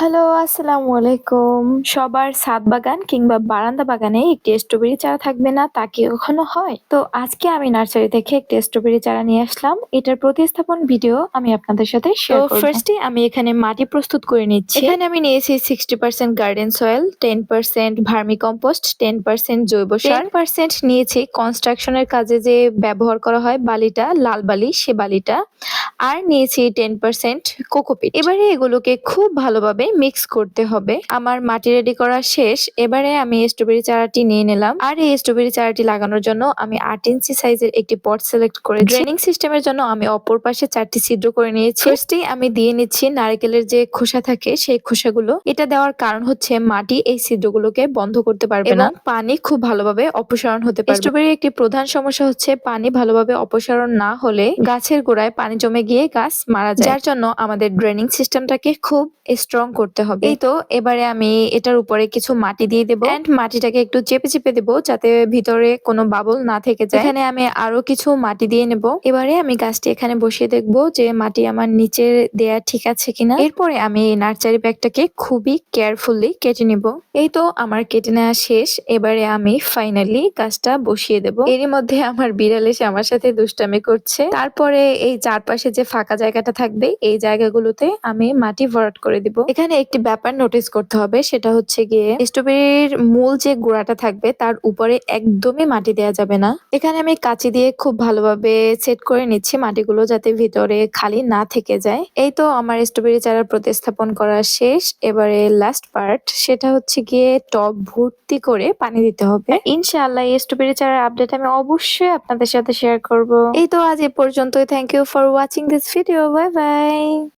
Hello, আসসালামু আলাইকুম। সবার সাদ বাগান কিংবা বারান্দা বাগানে একটি স্ট্রবেরি চারা থাকবে না তা কি কখনো হয়? তো আজকে আমি নার্সারি থেকে একটি স্ট্রবেরি চারা নিয়ে আসলাম। এটার প্রতিস্থাপন ভিডিও আমি আপনাদের সাথে শেয়ার করব। ফার্স্টে আমি এখানে মাটি প্রস্তুত করে নিচ্ছি। এখানে আমি নিয়েছি 60% গার্ডেন সয়েল, 10% ভার্মি কম্পোস্ট, 10% জৈব সার, 10% নিয়েছি কনস্ট্রাকশনের কাজে যে ব্যবহার করা হয় বালিটা, লাল বালি সে বালিটা। আর নিয়েছি 10% কোকোপিট। এবারে এগুলোকে খুব ভালোভাবে মিক্স করতে হবে। আমার মাটি রেডি করা শেষ। এবারে আমি স্ট্রবেরি চারাটি নিয়ে নিলাম। আর এই স্ট্রবেরি চারাটি লাগানোর জন্য আমি আট ইঞ্চি সাইজের একটি পট সিলেক্ট করে ড্রেনিং সিস্টেমের জন্য আমি অপর পাশে চারটি ছিদ্র করে নিয়েছি। ফার্স্টেই আমি দিয়ে নিচ্ছি নারকেলের যে খোসা থাকে সেই খোসাগুলো। এটা দেওয়ার কারণ হচ্ছে মাটি এই ছিদ্রগুলোকে বন্ধ করতে পারবে না। পানি খুব ভালোভাবে অপসারণ হতে পারে স্ট্রবেরির একটি প্রধান সমস্যা হচ্ছে পানি ভালোভাবে অপসারণ না হলে গাছের গোড়ায় পানি জমে গিয়ে গাছ মারা যায়। যার জন্য আমাদের ড্রেনিং সিস্টেমটাকে খুব স্ট্রং করতে হবে। এই তো এবারে আমি এটার উপরে কিছু মাটি দিয়ে দেবো এন্ড মাটিটাকে একটু চেপে চেপে দেবো যাতে ভিতরে কোনো বাবল না থেকে যায়। এখানে আমি আরও কিছু মাটি দিয়ে নেব। এবারে আমি গাছটি এখানে বসিয়ে দেখব যে মাটি আমার নিচে দেয়া ঠিক আছে কিনা। এরপরে আমি এই নার্সারি ব্যাগটাকে খুবই কেয়ারফুলি কেটে নিব। এই তো আমার কেটে নেওয়া শেষ। এবারে আমি ফাইনালি গাছটা বসিয়ে দেব। এরই মধ্যে আমার বিড়াল এসে আমার সাথে দুষ্টামি করছে। তারপরে এই চারপাশে যে ফাঁকা জায়গাটা থাকবে এই জায়গাগুলোতে আমি মাটি ভরাট করে দিব। এখানে একটি ব্যাপার নোটিস করতে হবে, সেটা হচ্ছে গিয়ে স্ট্রবেরির মূল যে গোড়াটা থাকবে তার উপরে একদমই মাটি দেওয়া যাবে না। এখানে আমি কাঁচি দিয়ে খুব ভালোভাবে সেট করে নিচ্ছি মাটিগুলো যাতে ভিতরে খালি না থেকে যায়। এই তো আমার স্ট্রবেরি চারা প্রতিস্থাপন করা শেষ। এবারে লাস্ট পার্ট সেটা হচ্ছে গিয়ে টব ভর্তি করে পানি দিতে হবে। ইনশাআল্লাহ এই স্ট্রবেরি চারার আপডেট আমি অবশ্যই আপনাদের সাথে শেয়ার করব। এই তো আজ এ পর্যন্তই thank you for watching this video bye bye.